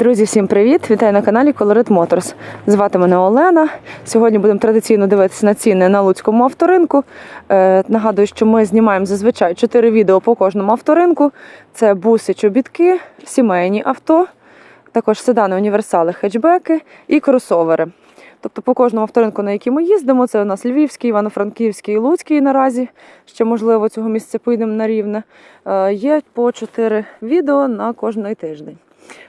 Друзі, всім привіт! Вітаю на каналі Colorit Motors. Звати мене Олена. Сьогодні будемо традиційно дивитися на ціни на Луцькому авторинку. Е, нагадую, що ми знімаємо зазвичай 4 відео по кожному авторинку. Це буси, чобітки, сімейні авто, також седани, універсали, хетчбеки і кросовери. Тобто по кожному авторинку, на який ми їздимо, це у нас Львівський, Івано-Франківський і Луцький наразі. Ще можливо цього місця поїдемо на рівне. Е, Є по 4 відео на кожний тиждень.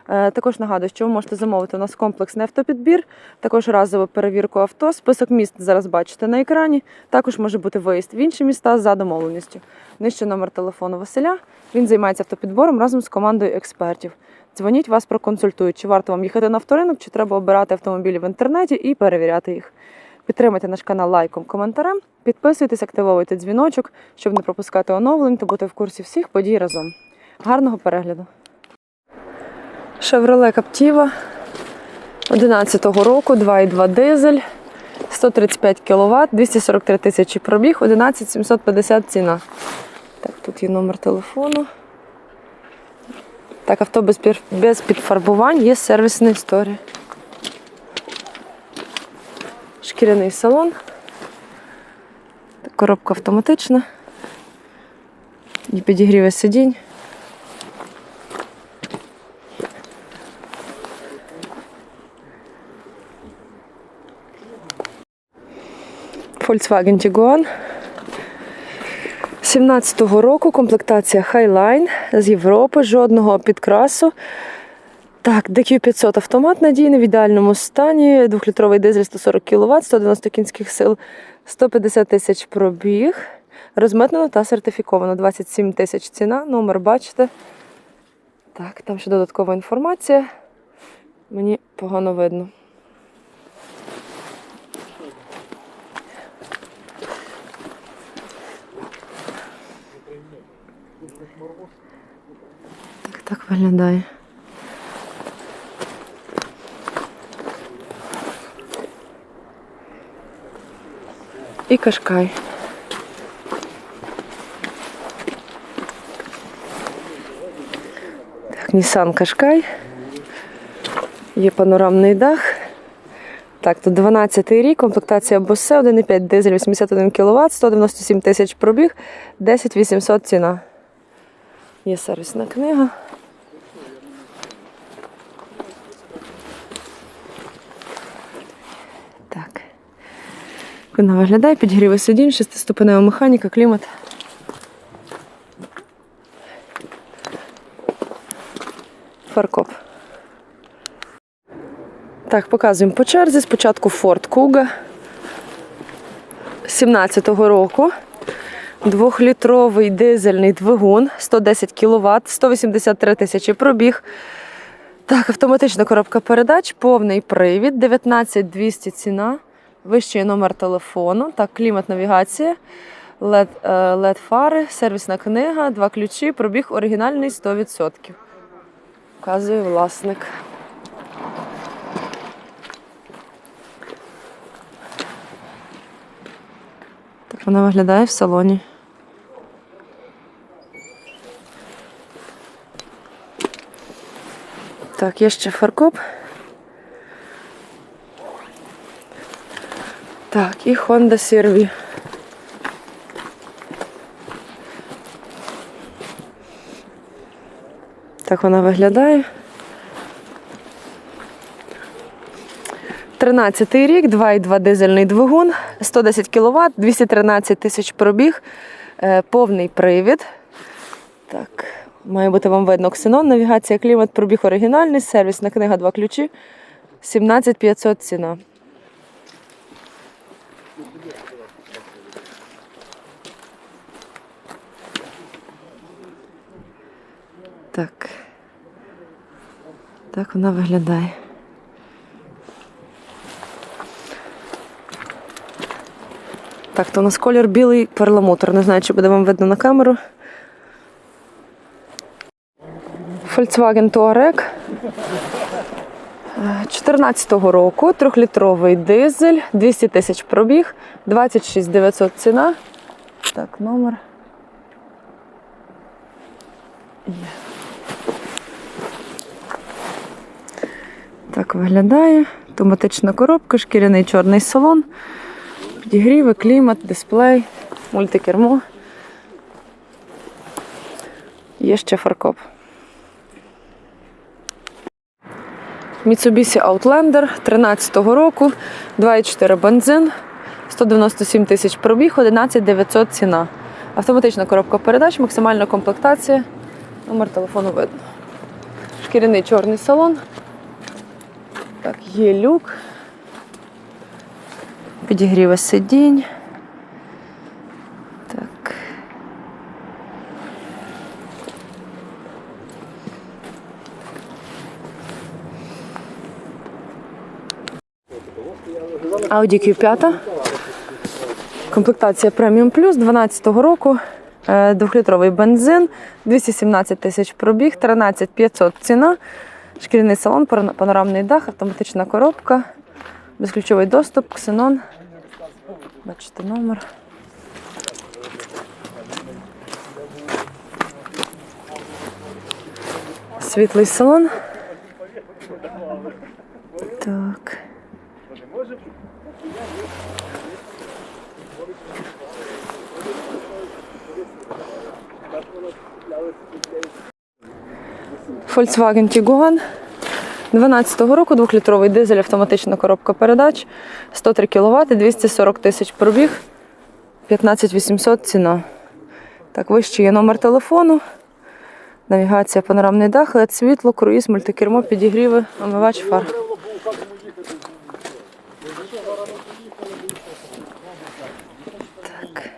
Е, Також нагадую, що ви можете замовити у нас комплексний автопідбір, також разову перевірку авто. Список міст зараз бачите на екрані. Також може бути виїзд в інші міста за домовленістю. Нижче номер телефону Василя. Він займається автопідбором разом з командою експертів. Дзвоніть вас проконсультують, чи варто вам їхати на авторинок, чи треба обирати автомобілі в інтернеті і перевіряти їх. Підтримайте наш канал лайком, коментарем, підписуйтесь, активовуйте дзвіночок, щоб не пропускати оновлень та бути в курсі всіх подій разом. Гарного перегляду! Chevrolet Captiva 11-го року, 2,2 дизель, 135 кВт, 243 тисячі пробіг, 11 750 ціна. Так, тут є номер телефону. Так, авто без, без підфарбувань, є сервісна історія. Шкіряний салон. Коробка автоматична. І підігріве сидінь. Volkswagen Tiguan. 17-го року комплектація Highline з Європи, жодного підкрасу. Так, DQ500 автомат надійний в ідеальному стані. Двохлітровий дизель 140 кВт, 190 кінських сил, 150 тисяч пробіг. Розмитнено та сертифіковано. 27 тисяч ціна. Номер бачите. Так, там ще додаткова інформація. Мені погано видно. Так, виглядає. І кашкай. Так, Nissan Кашкай. Є панорамний дах. Так, тут 12 рік, комплектація Bose, 1,5 дизель, 81 кВт, 197 тисяч пробіг, 10 800 ціна. Є сервісна книга. Вона виглядає, підігріве сидінь, шестиступенева механіка, клімат. Фаркоп. Так, показуємо по черзі. Спочатку Ford Kuga 17-го року. Двохлітровий дизельний двигун, 110 кВт, 183 тисячі пробіг. Так, автоматична коробка передач, повний привід, 19200 ціна, вищий номер телефону, так, клімат навігація, LED, е, LED фари, сервісна книга, два ключі, пробіг оригінальний 100%. Вказує власник. Так вона виглядає в салоні. Так, є ще фаркоп. Так, і Honda CR-V. Так вона виглядає. 13-й рік, 2,2 дизельний двигун, 110 кВт, 213 тисяч пробіг, е, повний привід. Так, має бути вам видно ксенон, навігація, клімат, пробіг оригінальний, сервісна книга, два ключі, 17 500 ціна. Так. Так вона виглядає. Так, то у нас колір білий перламутр. Не знаю, чи буде вам видно на камеру. Volkswagen Touareg. 14-го року, трьохлітровий дизель, 200 тисяч пробіг, 26 900 ціна. Так, номер. Є. Так виглядає. Автоматична коробка, шкіряний чорний салон, підігріви, клімат, дисплей, мультикермо. Є ще фаркоп. Mitsubishi Outlander 13-го року, 2,4 бензин, 197 тисяч пробіг, 11 900 ціна. Автоматична коробка передач, максимальна комплектація. Номер телефону видно. Шкіряний чорний салон. Так, є люк. Підігріви сидінь. Так. Audi Q5. Комплектація Premium Plus 12-го року. Е, Двохлітровий бензин, 217 тисяч пробіг, 13 500 ціна. Шкіряний салон, панорамний дах, автоматична коробка, безключовий доступ, ксенон. Бачите номер. Світлий салон. Так. Volkswagen Tiguan 12-го року, 2-літровий дизель, автоматична коробка передач, 103 кВт, 240 тисяч пробіг, 15 800 ціна. Так, вище є номер телефону, навігація, панорамний дах, LED світло, круїз, мультикермо, підігріви, омивач фар. Так.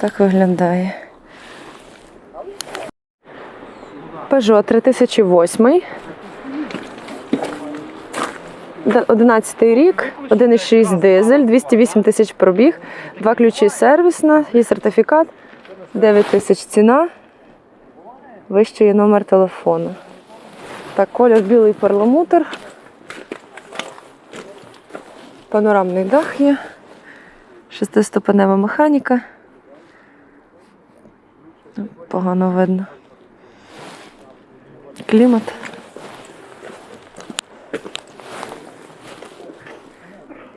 Так виглядає. Peugeot 3008. 11 рік, 1,6 дизель, 208 тисяч пробіг, два ключі сервісна, є сертифікат, 9 тисяч ціна. Вище є номер телефону. Так, колір білий перламутр. Панорамний дах є. Шестиступенева механіка. Погано видно. Клімат.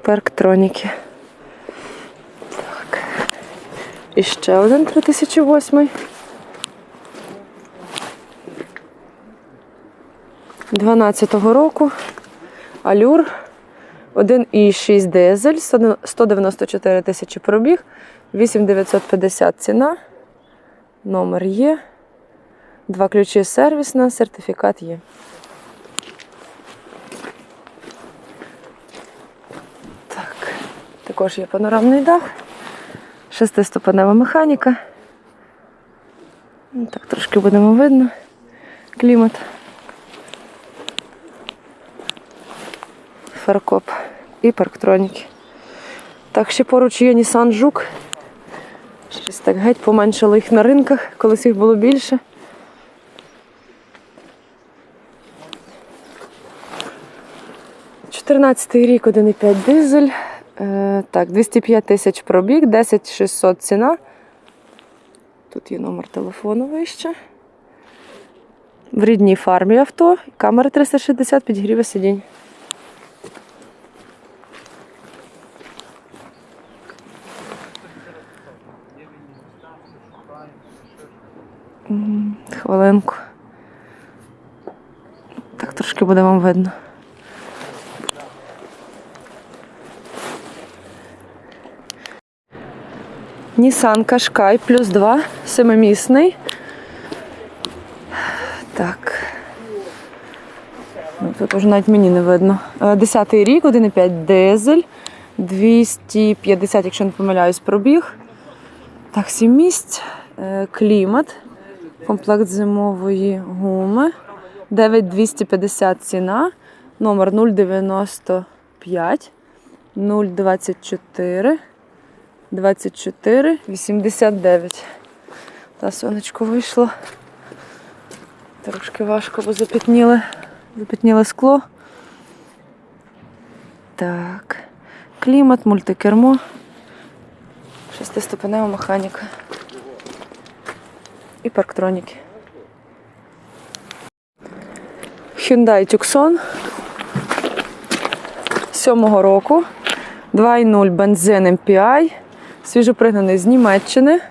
Парктроніки. Так. І ще один 3008. 12-го року. Алюр. 1,6 дизель, 194 тисячі пробіг, 8950 ціна. Номер є. Два ключі сервісна, сертифікат є. Так, також є панорамний дах, шестиступенева механіка. Ну, Так, трошки будемо видно. Клімат. Фаркоп і парктроніки. Так, ще поруч є Nissan Жук. Щось так геть поменшало їх на ринках, колись їх було більше. Чотирнадцятий рік, 1,5 дизель. Е, так, 205 тисяч пробіг, 10 600 ціна. Тут є номер телефону вище. В рідній фармі авто, камера 360, підігріве сидінь. Хвилинку. Так трошки буде вам видно. Nissan Qashqai плюс 2, семимісний. Так. Ну, тут вже навіть мені не видно. Е, Десятий рік, 1,5 дизель, 250, якщо не помиляюсь, пробіг. Так, сім місць, Е, клімат, комплект зимової гуми, 9250 ціна, номер 095 024 24 89. Та сонечко вийшло. Трошки важко, бо запітніли, запітніле скло. Так. Клімат, мультикермо. Шестиступенева механіка. І парктроніки. Hyundai Tucson 7-го року. 2,0 бензин MPI. Свіжопригнаний з Німеччини.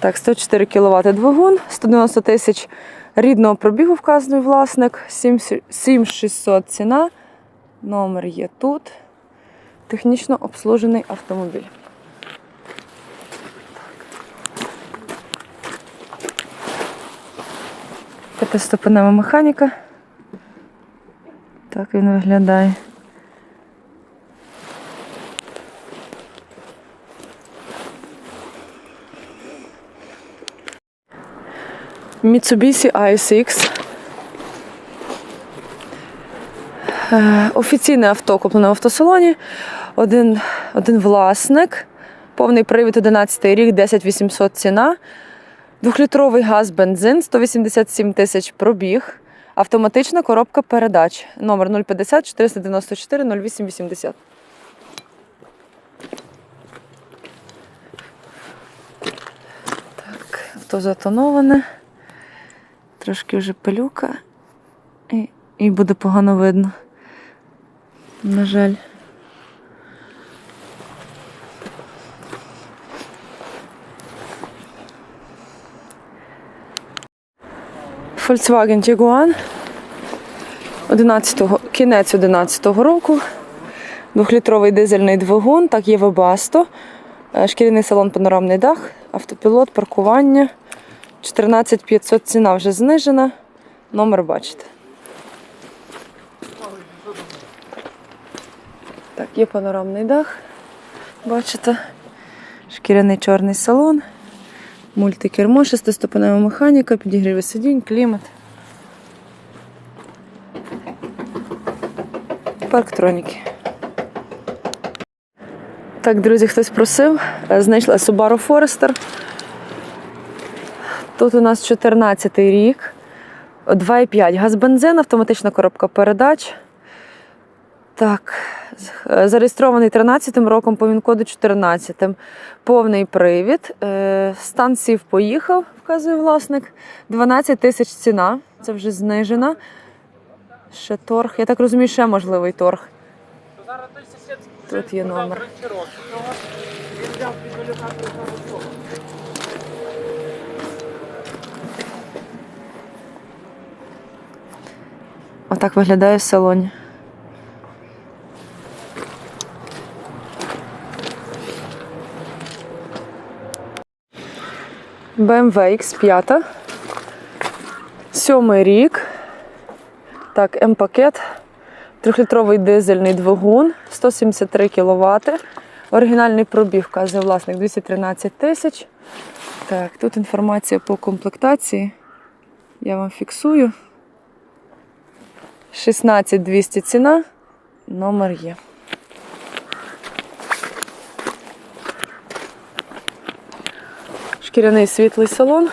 Так, 104 кВт двигун, 190 тисяч рідного пробігу вказаний власник, 7600 ціна. Номер є тут. Технічно обслужений автомобіль. П'ятиступенева механіка. Так він виглядає. Mitsubishi ASX. Е, Офіційне авто куплене в автосалоні. Один, один власник. Повний привід 11 рік, 10800 ціна. Двохлітровий газ, бензин, 187 тисяч пробіг. Автоматична коробка передач. Номер 050 494 0880. Так, авто затоноване. Трошки вже пилюка. І, і буде погано видно. На жаль. Volkswagen Tiguan 11 кінець 11 року. Двохлітровий дизельний двигун, так є Webasto. Е, Шкіряний салон, панорамний дах, автопілот, паркування. 14500 ціна вже знижена. Номер бачите. Так, є панорамний дах. Бачите? Шкіряний чорний салон, мультикермо, шестиступенева механіка, підігріви сидінь, клімат. Парктроніки. Так, друзі, хтось просив. Е, Знайшла Subaru Forester. Тут у нас 14 рік. 2,5 газ бензин, автоматична коробка передач. Так, зареєстрований 13 роком по він-коду 14. Повний привід. Е, Стан сів поїхав, вказує власник. 12 тисяч ціна. Це вже знижена. Ще торг. Я так розумію, ще можливий торг. Тут є номер. Отак виглядає в салоні. BMW X5. Сьомий рік. Так, М-пакет. Трьохлітровий дизельний двигун, 173 кВт. Оригінальний пробіг, вказує власник 213 тисяч. Так, тут інформація по комплектації. Я вам фіксую. 16200 ціна. Номер є. Шкіряний світлий салон.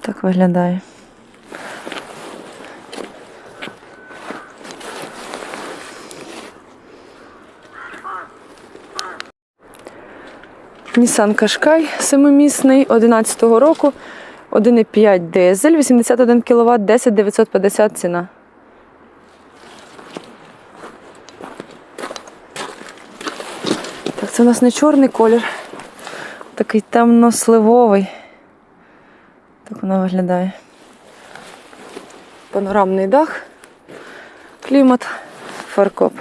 Так виглядає. Nissan Qashqai семимісний 11 року. 1,5 дизель, 81 кВт, 10 950 ціна. Так, це у нас не чорний колір, такий темно-сливовий. Так воно виглядає. Панорамний дах, клімат, фаркоп.